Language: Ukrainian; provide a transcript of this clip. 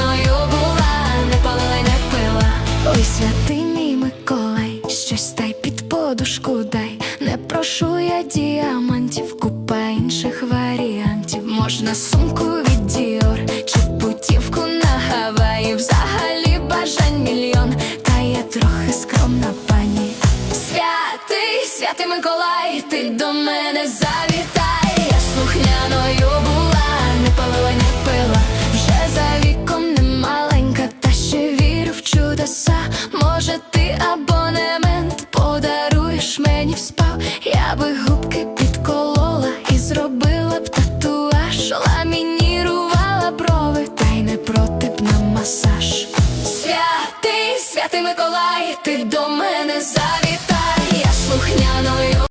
дівчиною була, не палила й не пила. Ой, святий мій Миколай, щось дай під подушку дай. Не прошу я діамантів, купа інших варіантів. Можна сумку від діор чи путівку на Гаваї. Взагалі бажань мільйон. Та я трохи скромна пані. Святий, святий Миколай, ти до мене завітай. абонемент. Подаруєш мені в спав, я би губки підколола і зробила б татуаж, ламінірувала брови, та й не проти б нам масаж. Святий, святий Миколай, ти до мене завітав